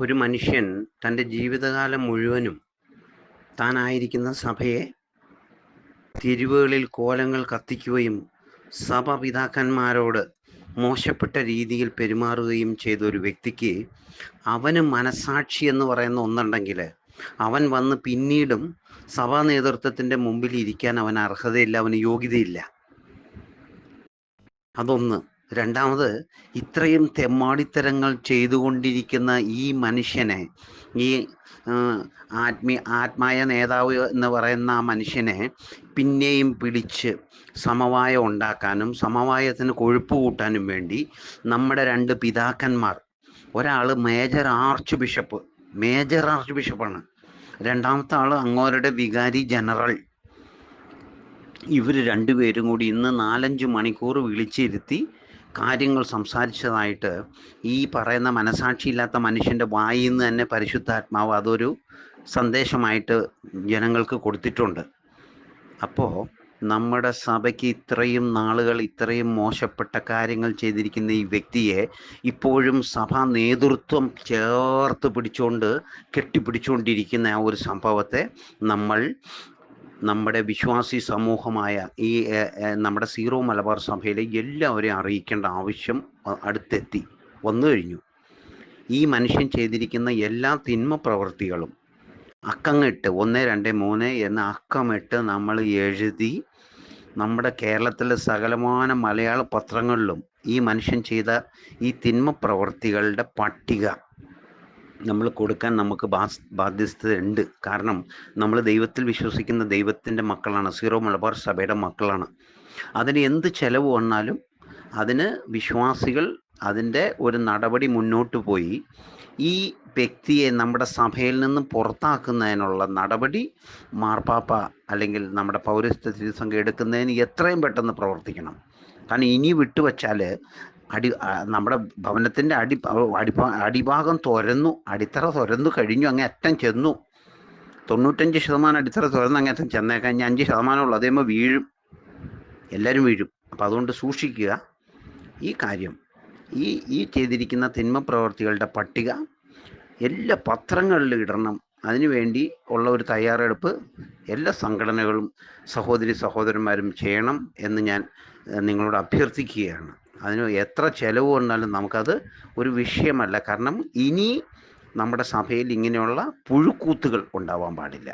ഒരു മനുഷ്യൻ തന്റെ ജീവിതകാലം മുഴുവനും താനായിരിക്കുന്ന സഭയെ തിരുവുകളിൽ കോലങ്ങൾ കത്തിക്കുകയും സഭ പിതാക്കന്മാരോട് മോശപ്പെട്ട രീതിയിൽ പെരുമാറുകയും ചെയ്ത ഒരു വ്യക്തിക്ക് അവന് മനസാക്ഷി എന്ന് പറയുന്ന ഒന്നുണ്ടെങ്കിൽ അവൻ വന്ന് പിന്നീടും സഭാ നേതൃത്വത്തിന്റെ മുമ്പിൽ ഇരിക്കാൻ അവൻ അർഹതയില്ല അവന് യോഗ്യതയില്ല. അതൊന്ന്. രണ്ടാമത് ഇത്രയും തെമ്മാടിത്തരങ്ങൾ ചെയ്തുകൊണ്ടിരിക്കുന്ന ഈ മനുഷ്യനെ ഈ ആത്മീ ആത്മീയ നേതാവ് എന്ന് പറയുന്ന ആ മനുഷ്യനെ പിന്നെയും പിടിച്ച് സമവായം ഉണ്ടാക്കാനും സമവായത്തിന് കൊഴുപ്പ് കൂട്ടാനും വേണ്ടി നമ്മുടെ രണ്ട് പിതാക്കന്മാർ ഒരാൾ major archbishop major arch ബിഷപ്പാണ്. രണ്ടാമത്തെ ആൾ അങ്ങോരുടെ വികാരി ജനറൽ. ഇവർ രണ്ടുപേരും കൂടി ഇന്ന് നാലഞ്ച് മണിക്കൂർ വിളിച്ചിരുത്തി കാര്യങ്ങൾ സംസാരിച്ചതായിട്ട് ഈ പറയുന്ന മനസാക്ഷിയില്ലാത്ത മനുഷ്യന്റെ വായിൽ നിന്ന് തന്നെ പരിശുദ്ധാത്മാവ് അതൊരു സന്ദേശമായിട്ട് ജനങ്ങൾക്ക് കൊടുത്തിട്ടുണ്ട്. അപ്പോൾ നമ്മുടെ സഭയ്ക്ക് ഇത്രയും നാളുകൾ ഇത്രയും മോശപ്പെട്ട കാര്യങ്ങൾ ചെയ്തിരിക്കുന്ന ഈ വ്യക്തിയെ ഇപ്പോഴും സഭാ നേതൃത്വം ചേർത്ത് പിടിച്ചുകൊണ്ട് കെട്ടിപ്പിടിച്ചുകൊണ്ടിരിക്കുന്ന ആ ഒരു സംഭവത്തെ നമ്മൾ നമ്മുടെ വിശ്വാസി സമൂഹമായ ഈ നമ്മുടെ സീറോ മലബാർ സഭയിലെ എല്ലാവരെയും അറിയിക്കേണ്ട ആവശ്യം അടുത്തെത്തി. വന്നു കഴിഞ്ഞു. ഈ മനുഷ്യൻ ചെയ്തിരിക്കുന്ന എല്ലാ തിന്മ പ്രവൃത്തികളും അക്കമിട്ട് ഒന്ന് രണ്ട് മൂന്ന് എന്ന അക്കമിട്ട് നമ്മൾ എഴുതി നമ്മുടെ കേരളത്തിലെ സകലമാന മലയാള പത്രങ്ങളിലും ഈ മനുഷ്യൻ ചെയ്ത ഈ തിന്മ പ്രവൃത്തികളുടെ പട്ടിക നമ്മൾ കൊടുക്കാൻ നമുക്ക് ബാധ്യസ്ഥതയുണ്ട്. കാരണം നമ്മൾ ദൈവത്തിൽ വിശ്വസിക്കുന്ന ദൈവത്തിന്റെ മക്കളാണ് സീറോ മലബാർ സഭയുടെ മക്കളാണ്. അതിന് എന്ത് ചെലവ് വന്നാലും അതിന് വിശ്വാസികൾ അതിന്റെ ഒരു നടപടി മുന്നോട്ട് പോയി. ഈ വ്യക്തിയെ നമ്മുടെ സഭയിൽ നിന്ന് പുറത്താക്കുന്നതിനുള്ള നടപടി മാർപ്പാപ്പ അല്ലെങ്കിൽ നമ്മുടെ പൗരസ്ത്യ തിരുസംഘം എടുക്കുന്നതിന് എത്രയും പെട്ടെന്ന് പ്രവർത്തിക്കണം. കാരണം ഇനി വിട്ടുവച്ചാൽ അടി നമ്മുടെ ഭവനത്തിന്റെ അടി അടിഭാ അടിഭാഗം തുരന്നു അടിത്തറ തുരന്നു കഴിഞ്ഞു അങ്ങേ അറ്റം ചെന്നു. തൊണ്ണൂറ്റഞ്ച് ശതമാനം അടിത്തറ തുറന്ന് അങ്ങ് അറ്റം ചെന്നേക്കാൻ അഞ്ച് അഞ്ച് ശതമാനമുള്ളൂ അതേമ്പോൾ വീഴും. എല്ലാവരും വീഴും. അപ്പം അതുകൊണ്ട് സൂക്ഷിക്കുക. ഈ കാര്യം ഈ ഈ ചെയ്തിരിക്കുന്ന തിന്മ പ്രവർത്തികളുടെ പട്ടിക എല്ലാ പത്രങ്ങളിലും ഇടണം. അതിനുവേണ്ടി ഉള്ള ഒരു തയ്യാറെടുപ്പ് എല്ലാ സംഘടനകളും സഹോദരി സഹോദരന്മാരും ചെയ്യണം എന്ന് ഞാൻ നിങ്ങളോട് അഭ്യർത്ഥിക്കുകയാണ്. അതിന് എത്ര ചിലവ് വന്നാലും നമുക്കത് ഒരു വിഷയമല്ല. കാരണം ഇനി നമ്മുടെ സഭയിൽ ഇങ്ങനെയുള്ള പുഴുക്കൂത്തുകൾ ഉണ്ടാവാൻ പാടില്ല.